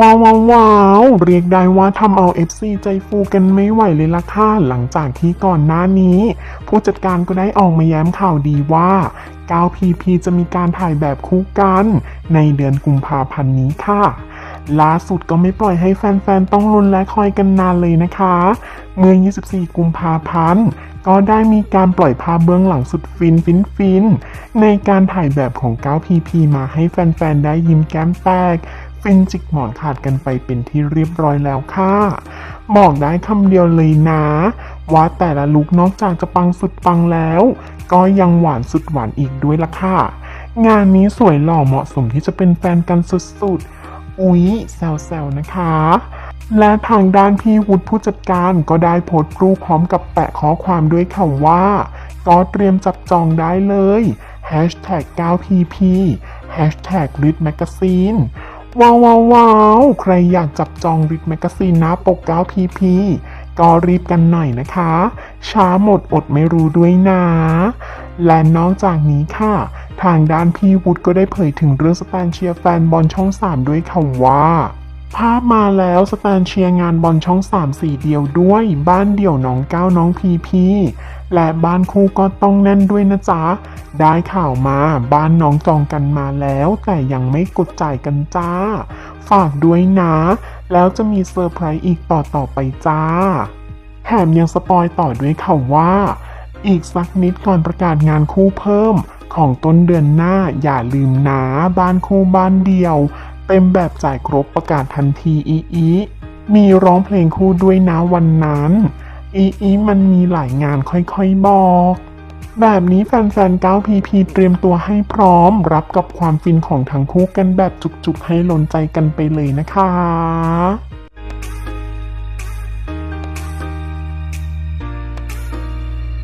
ว้าวว้าววาวเรียกได้ว่าทำเอา FC ใจฟูกันไม่ไหวเลยล่ะค่ะหลังจากที่ก่อนหน้านี้ ผู้จัดการก็ได้ออกมาแย้มข่าวดีว่า 9PP จะมีการถ่ายแบบคู่กัน ในเดือนกุมภาพันธ์นี้ค่ะล่าสุดก็ไม่ปล่อยให้แฟนๆ ต้องลุ้นและคอยกันนานเลยนะคะ เมื่อ 24 กุมภาพันธ์ ก็ได้มีการปล่อยภาพเบื้องหลังสุดฟินฟินฟินในการถ่ายแบบของ 9PP มาให้แฟนๆ ได้ยิ้มแก้มแตก ฟินจิกหมอนขาดกันไปเป็นที่เรียบร้อยแล้วค่ะ บอกได้คำเดียวเลยนะ ว่าแต่ละลุกนอกจากจะปังสุดปังแล้ว ก็ยังหวานสุดหวานอีกด้วยล่ะค่ะ งานนี้สวยหล่อเหมาะสมที่จะเป็นแฟนกันสุดๆ อุ๊ยแซวๆนะคะ และทางด้านพี่วุฒิผู้จัดการก็ได้โพสต์รูปพร้อมกับแปะข้อความด้วยค่ะว่า ก็เตรียมจับจองได้เลย #9pp #readmagazine ว้าวว้าววาวใครอยากจับจอง Read Magazine หน้าปก 9pp ก็รีบกันหน่อยนะคะ ช้าหมดอดไม่รู้ด้วยนะ และนอกจากนี้ค่ะ ทางด้านพี่วุฒิก็ได้เผยถึงเรื่องสแตนเชียร์แฟนบอลช่อง 3 ด้วยค่ะว่าภาพมาแล้วสแตนเชียร์งานบอลช่อง 3 สีเดียวด้วย บ้านเดี่ยวน้องก้าวน้องพีพีและบ้านคู่ก็ต้องแน่นด้วยนะจ๊ะ ได้ข่าวมาบ้านน้องจองกันมาแล้ว แต่ยังไม่กดจ่ายกันจ้า ฝากด้วยนะ แล้วจะมีเซอร์ไพรส์อีกต่อต่อไปจ้า แถมยังสปอยต่อด้วยค่ะว่า อีกสักนิดก่อนประกาศงานคู่เพิ่ม ของต้นเดือนหน้าอย่าลืมนะบ้านคู่บ้านเดียว เต็มแบบจ่ายครบประกาศทันทีอีอีมีร้องเพลงคู่ด้วยนะวันนั้น อีอีมันมีหลายงานค่อยๆบอก แบบนี้แฟนๆ 9PP เตรียมตัวให้พร้อมรับกับความฟินของทั้งคู่กันแบบจุกๆให้ลนใจกันไปเลยนะคะ